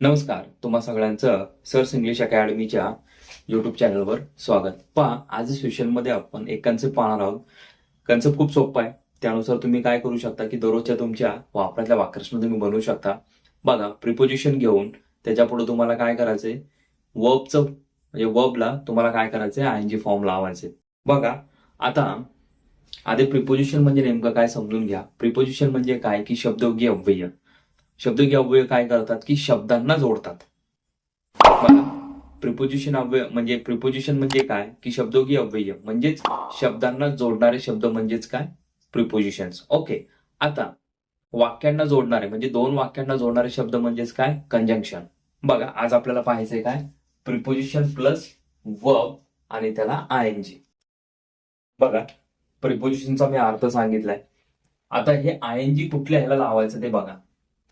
नमस्कार तुम्हा सगळ्यांचं सर्स इंग्लिश अकॅडमीच्या युट्यूब चॅनलवर स्वागत. पहा आज सेशनमध्ये आपण एक कन्सेप्ट पाहणार आहोत. कन्सेप्ट खूप सोपा आहे. त्यानुसार तुम्ही काय करू शकता की दररोजच्या तुमच्या वापरातल्या वाक्यरचना तुम्ही बनवू शकता. बघा प्रिपोजिशन घेऊन त्याच्यापुढे तुम्हाला काय करायचंय? वर्बचं म्हणजे वर्बला तुम्हाला काय करायचंय? आय एन जी फॉर्म लावायचे बघा आता आधी प्रिपोजिशन म्हणजे नेमकं काय समजून घ्या. प्रिपोजिशन म्हणजे काय? की शब्दयोगी अव्यय शब्दयोगी अव्यय काय करतात? की शब्दांना जोडतात. प्रिपोजिशन अव्यय म्हणजे प्रिपोजिशन म्हणजे काय? की शब्दयोगी अव्यय. म्हणजेच शब्दांना जोडणारे शब्द म्हणजेच काय? प्रिपोजिशन ओके आता वाक्यांना जोडणारे म्हणजे दोन वाक्यांना जोडणारे शब्द म्हणजेच काय? कंजंक्शन बघा आज आपल्याला पाहायचंय काय? प्रिपोजिशन प्लस वर्ब आणि त्याला आय एन जी बघा प्रिपोजिशनचा मी अर्थ सांगितलाय. आता हे आय एन जी कुठल्या ह्याला लावायचं ते बघा.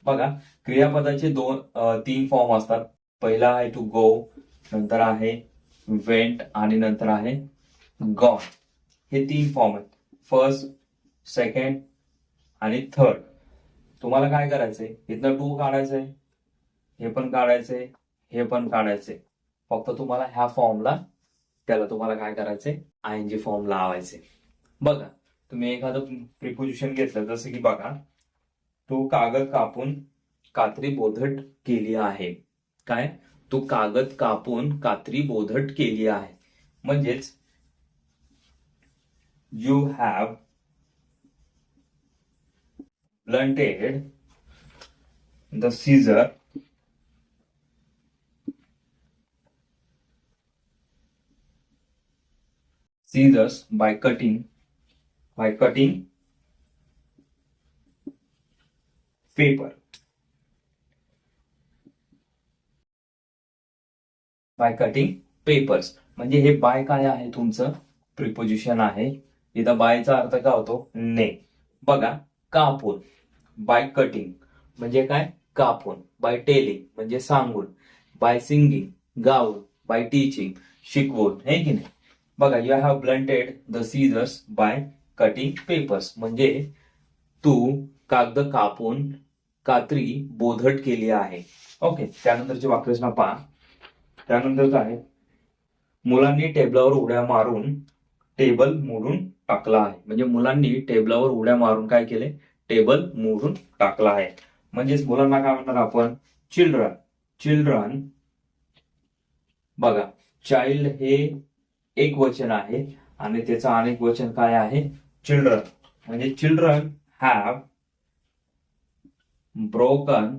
बघा क्रियापदाचे दोन तीन फॉर्म असतात. पहिला आहे टू गो नंतर आहे वेंट आणि नंतर आहे गॉन हे तीन फॉर्म आहेत. फर्स्ट सेकंड आणि थर्ड तुम्हाला काय करायचंय? इथनं टू काढायचंय हे पण काढायचंय हे पण काढायचंय. फक्त तुम्हाला ह्या फॉर्मला त्याला तुम्हाला काय करायचंय? आय एन जी फॉर्म लावायचे बघा तुम्ही एखादं प्रिपोजिशन घेतलं जसं की बघा तो कागद कापून कात्री बोधट केली आहे. काय? तो कागद कापून कात्री बोधट केली आहे. म्हणजेच you have blunted the scissor scissors by cutting by cutting paper by cutting papers म्हणजे हे बाय काय आहे तुमचं? प्रिपोजिशन आहे. इथं बायचा अर्थ काय होतो? ने बघा कापून. बाय कटिंग म्हणजे काय? कापून. बाय टेलिंग म्हणजे सांगून. बाय सिंगिंग गाऊन. बाय टीचिंग शिकवून. हे की नाही? बघा you have blunted the scissors by cutting papers म्हणजे तू कागद कापून कात्री बोधट केली आहे. ओके त्यानंतरची वाक्यरचना पहा. त्यानंतर काय? मुलांनी टेबलावर उड्या मारून टेबल मोडून टाकला आहे. म्हणजे मुलांनी टेबलावर उड्या मारून काय केले? टेबल मोडून टाकला आहे. म्हणजेच मुलांना काय म्हणणार आपण? चिल्ड्रन. चिल्ड्रन बघा चाइल्ड हे एक वचन आहे आणि त्याचं अनेक वचन काय आहे? चिल्ड्रन. म्हणजे children have broken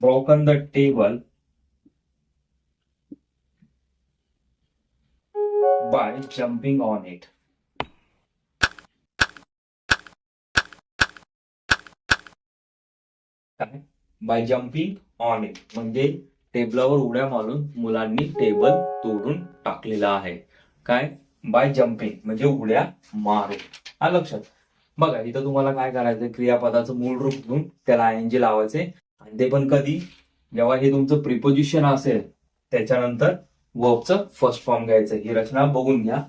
broken the table by jumping on it. काय बाय जम्पिंग ऑन इट म्हणजे टेबलावर उड्या मारून मुलांनी टेबल तोडून टाकलेला आहे. काय बाय जम्पिंग म्हणजे उड्या मारून. हा लक्षात बघा इथं तुम्हाला काय करायचं क्रियापदाचं मूळ रूप घेऊन त्याला आय लावायचे आणि ते पण कधी? जेव्हा हे तुमचं प्रिपोजिशन असेल त्याच्यानंतर वर्बचं फर्स्ट फॉर्म घ्यायचं ही रचना बघून घ्या.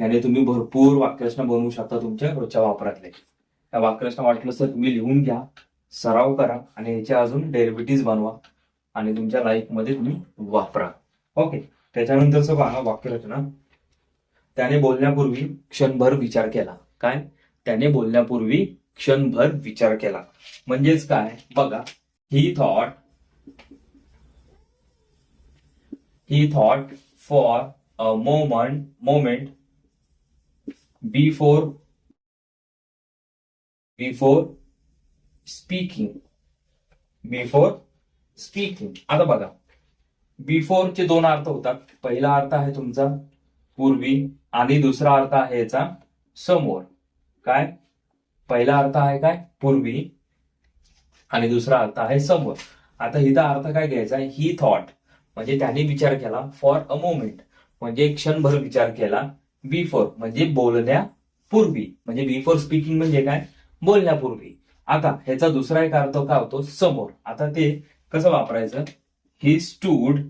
याने तुम्ही भरपूर वाक्यरचना बनवू शकता तुमच्या रोजच्या वापरातले. त्या वाक्यरचना वाटलं तर तुम्ही लिहून घ्या सराव करा आणि याच्या अजून डेरिव्हेटिव्ह बनवा आणि तुमच्या लाईफमध्ये तुम्ही वापरा. ओके? त्याच्यानंतरचं पहा वाक्यरचना. त्याने बोलण्यापूर्वी क्षणभर विचार केला. काय? त्याने बोलण्यापूर्वी क्षणभर विचार केला. म्हणजेच काय? बघा he thought he thought for a moment moment before before speaking before speaking आता बघा. बिफोरचे दोन अर्थ होतात. पहिला अर्थ आहे तुमचा पूर्वी आणि दुसरा अर्थ आहे याचा समोर. काय? पहिला अर्थ आहे काय? पूर्वी. आणि दुसरा अर्थ आहे समोर. आता हिचा अर्थ काय घ्यायचा आहे? ही थॉट म्हणजे त्याने विचार केला फॉर अ मोमेंट म्हणजे क्षणभर विचार केला बिफोर म्हणजे बोलण्यापूर्वी. म्हणजे बिफोर स्पीकिंग म्हणजे काय? बोलण्यापूर्वी. आता ह्याचा दुसरा एक अर्थ काय होतो? समोर. आता ते कसं वापरायचं? He stood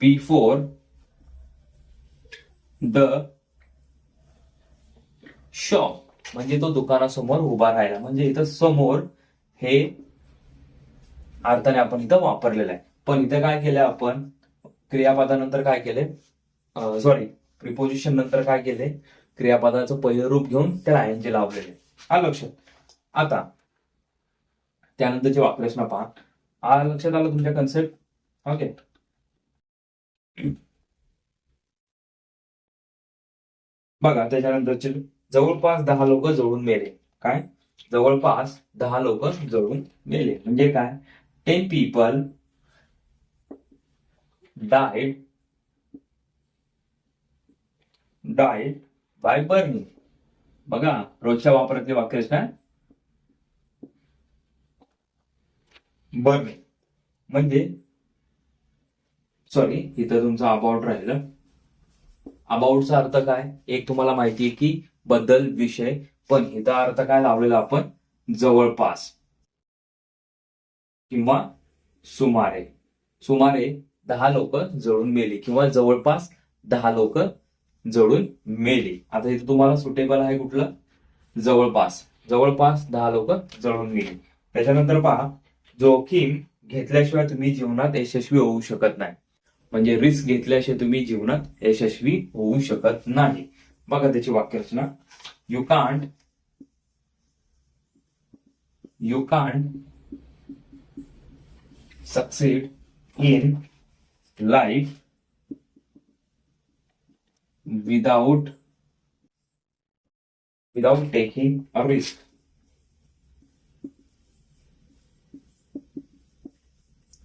before the shop म्हणजे तो दुकानासमोर उभा राहिला. म्हणजे इथं समोर हे अर्थाने आपण इथं वापरलेलं आहे. पण इथं काय केलं आपण? क्रियापदानंतर काय केले? सॉरी प्रिपोजिशन नंतर काय केले? क्रियापदाचं पहिलं रूप घेऊन त्याला आयनजी लावलेले. हा लक्षात. आता त्यानंतरची वाक्यरचना पहा. आ लक्षात आलं तुमच्या कन्सेप्ट ओके बघा त्याच्यानंतरचे जवळपास दहा लोक जळून मेले. काय? जवळपास दहा लोक जळून मेले. म्हणजे काय? Ten people died died by burning बघा रोजच्या वापरातले वाक्य वाक्यरचना बर्निंग म्हणजे सॉरी इथं तुमचं अबाउट राहिलं. अबाउटचा अर्थ काय? एक तुम्हाला माहिती आहे की बद्दल विषय. पण हिचा अर्थ काय लावलेला आपण? जवळपास. किंवा सुमारे. सुमारे दहा लोक जळून मेली किंवा जवळपास दहा लोक जळून मेली. आता इथे तुम्हाला सुटेबल आहे कुठलं? जवळपास. जवळपास दहा लोक जळून मेली त्याच्यानंतर पहा जोखीम घेतल्याशिवाय तुम्ही जीवनात यशस्वी होऊ शकत नाही. म्हणजे रिस्क घेतल्याशिवाय तुम्ही जीवनात यशस्वी होऊ शकत नाही. बघा त्याची वाक्यरचना. You can't you can't succeed in life without without taking a risk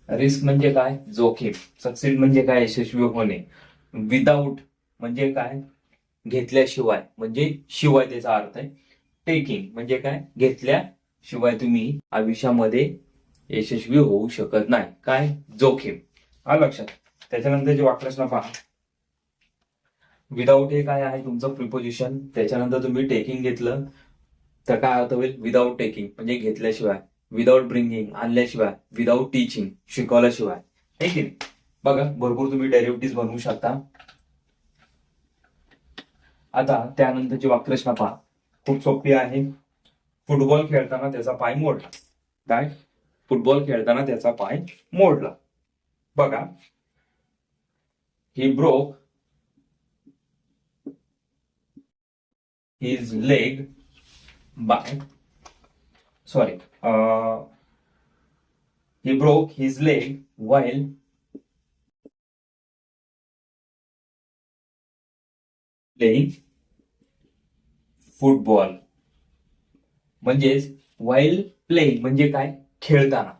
risk म्हणजे काय? जोखीम. सक्सीड म्हणजे काय? यशस्वी होणे. विदाऊट म्हणजे काय? घेतल्याशिवाय म्हणजे शिवाय त्याचा अर्थ आहे टेकिंग म्हणजे काय? घेतल्याशिवाय तुम्ही आयुष्यामध्ये यशस्वी होऊ शकत नाही. काय? जोखीम. हा लक्षात. त्याच्यानंतर जे वाक्यच वाक्यरचना पहा. विदाऊट हे काय आहे तुमचं प्रिपोजिशन त्याच्यानंतर तुम्ही टेकिंग घेतलं तर काय अर्थ होईल? विदाऊट टेकिंग म्हणजे घेतल्याशिवाय. विदाऊट ब्रिंगिंग आणल्याशिवाय. विदाऊट टीचिंग शिकवल्याशिवाय. ठीक की नाही? बघा भरपूर तुम्ही डेरिव्हेटिव्ह बनवू शकता. आता त्यानंतरची वाक्यरचना पहा. खूप सोपी आहे. फुटबॉल खेळताना त्याचा पाय मोडला. काय? फुटबॉल खेळताना त्याचा पाय मोडला. बघा. He broke his leg by sorry he broke his leg while while football. म्हणजेच वाईल प्लेइंग म्हणजे काय? खेळताना.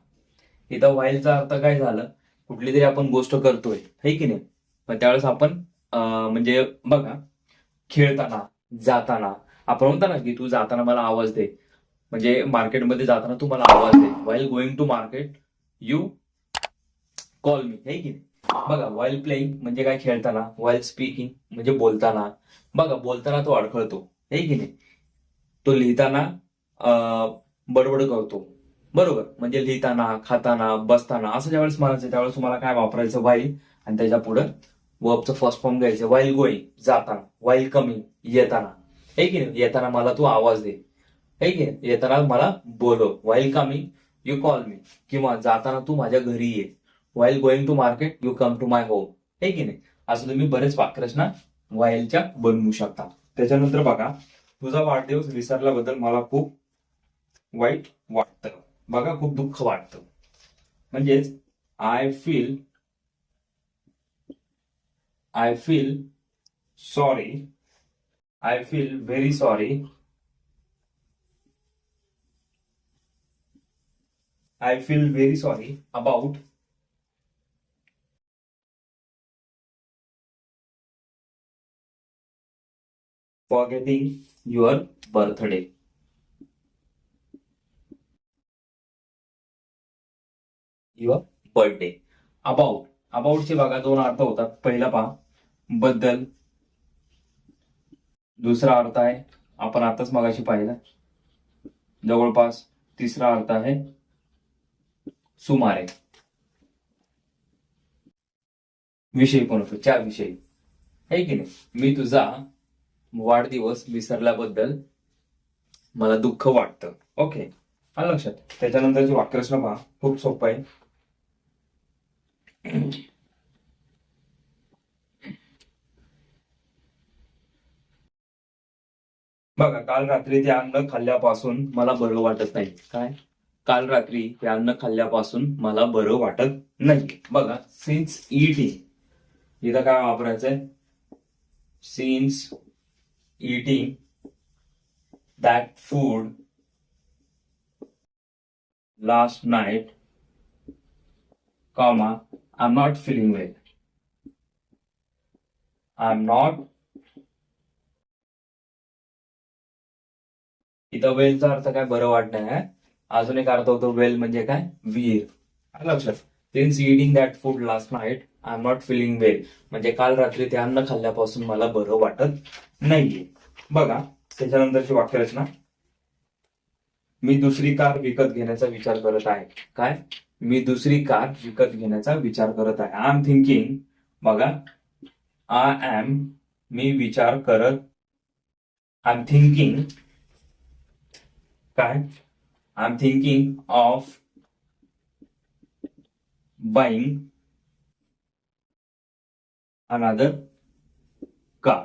इथं वाईलचा अर्थ काय झालं? कुठली तरी आपण गोष्ट करतोय है की नाही? पण त्यावेळेस आपण म्हणजे बघा खेळताना जाताना आपण म्हणता ना की तू जाताना मला आवाज दे. म्हणजे मार्केटमध्ये जाताना तू मला आवाज दे. While going to market you call me है की नाही? बघा वाईल प्लेइंग म्हणजे काय खेळताना? वाईल स्पीकिंग म्हणजे बोलताना. बघा बोलताना तो अडखळतो. आहे की नाही? तो लिहिताना बडबड करतो. बरोबर? म्हणजे लिहिताना खाताना बसताना असं ज्यावेळेस म्हणायचं त्यावेळेस तुम्हाला काय वापरायचं वाईल आणि त्याच्या पुढं वर्बचं फर्स्ट फॉर्म घ्यायचं. वाईल गोई जाताना. वाईल कमी येताना. आहे की नाही? येताना मला तू आवाज दे. आहे की नाही? येताना मला बोलव. While coming you call me किंवा जाताना तू माझ्या घरी ये. While going to market you come to my home आहे की नाही? असं तुम्ही बरेच वाक्यरचना वाईलच्या बनवू शकता. त्याच्यानंतर बघा तुझा वाढदिवस विसरल्याबद्दल मला खूप वाईट वाटतं. बघा खूप दुःख वाटतं. म्हणजेच I feel I feel sorry I feel very sorry I feel very sorry about forgetting your birthday. Your birthday about अबाउटचे बघा दोन अर्थ होतात. पहिला पहा. बद्दल. दुसरा अर्थ आहे. आपण आताच मगाशी पाहिला. जवळपास तिसरा अर्थ आहे. सुमारे. विषय पण होतो? चार विषय. आहे की नाही? मी तुझा वाढदिवस विसरल्याबद्दल मला दुःख वाटतं. ओके आलं लक्षात. त्याच्यानंतरची वाक्यरचना पहा. खूप सोपं आहे. बघा काल रात्री ते अन्न खाल्ल्यापासून मला बरं वाटत नाही. काय? काल रात्री ते अन्न खाल्ल्यापासून मला बरं वाटत नाही. बघा सिन्स इटिंग इथं काय वापरायचंय? Since eating that food last night, comma, I'm not feeling well. I'm not. इथं वेलचा अर्थ काय बरं वाटणं आहे अजून एक अर्थ होतो वेल म्हणजे काय वीर आलं लक्षात since eating that food last night I am not feeling well म्हणजे काल रात्री ते अन्न खाल्ल्यापासून मला बरं वाटत नाहीये. बघा त्याच्यानंतरची वाक्यरचना. मी दुसरी कार विकत घेण्याचा विचार करत आहे. काय? मी दुसरी कार विकत घेण्याचा विचार करत आहे. आय एम थिंकिंग बघा आय एम मी विचार करत आय एम थिंकिंग काय? I am thinking of buying another car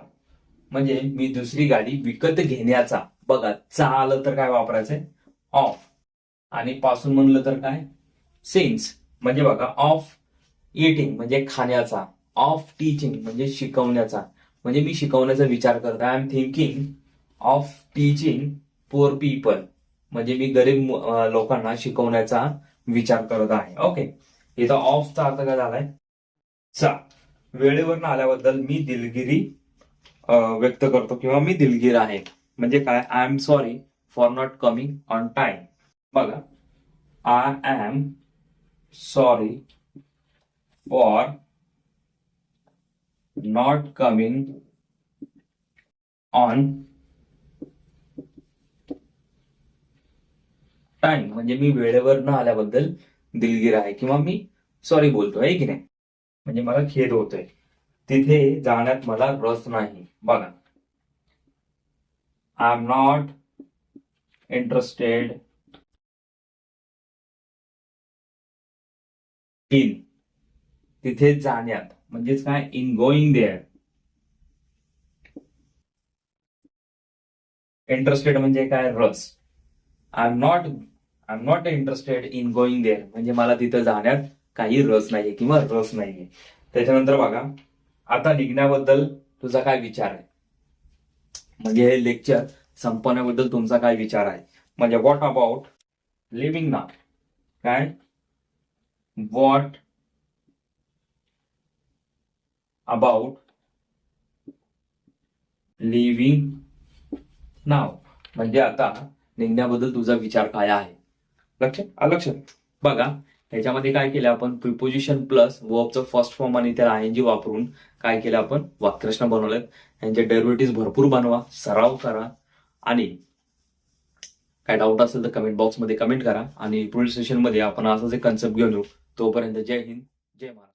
म्हणजे मी दुसरी गाडी विकत घेण्याचा. बघा चा आलं तर काय वापरायचंय? ऑफ आणि पासून म्हणलं तर काय? सेन्स म्हणजे बघा ऑफ इटिंग म्हणजे खाण्याचा. ऑफ टीचिंग म्हणजे शिकवण्याचा. म्हणजे मी शिकवण्याचा विचार करत I am thinking of teaching poor people म्हणजे मी गरीब लोकांना शिकवण्याचा विचार करत आहे. ओके इथं ऑफचा अर्थ काय झालाय? चा. वेळेवर न आल्याबद्दल मी दिलगिरी व्यक्त करतो किंवा मी दिलगीर आहे. म्हणजे काय? I am sorry for not coming on time बघा. I am sorry for not coming on time म्हणजे मी वेळेवर न आल्याबद्दल दिलगीर आहे किंवा मी सॉरी बोलतो आहे की नाही? म्हणजे मला खेद होतोय. तिथे जाण्यात मला रस नाही. बघा. I am not interested in तिथे जाण्यात. म्हणजेच काय? इन गोईंग देअर इंटरेस्टेड म्हणजे काय? रस. I am not I am not interested in going there म्हणजे मला तिथं जाण्यात काही रस नाहीये किंवा रस नाहीये. त्याच्यानंतर बघा आता निघण्याबद्दल तुझा काय विचार आहे? म्हणजे हे लेक्चर संपवण्याबद्दल तुमचा काय विचार आहे? म्हणजे व्हॉट अबाउट लिव्हिंग ना काय? व्हॉट अबाउट लिव्हिंग नाव म्हणजे आता निघण्याबद्दल तुझा विचार काय आहे? लक्षात आलं लक्षात बघा ह्याच्यामध्ये काय केलं आपण प्रिपोजिशन प्लस वर्बचं फर्स्ट फॉर्म आणि त्याला आयएनजी वापरून काय केलं आपण वाक्यरचना बनवल्यात यांचे डेरिव्हेटिव्ह भरपूर बनवा सराव करा आणि काय डाऊट असेल तर कमेंट बॉक्समध्ये कमेंट करा आणि पुढील सेशनमध्ये आपण असंच एक कन्सेप्ट घेऊन येऊ तोपर्यंत जय हिंद जय महाराष्ट्र.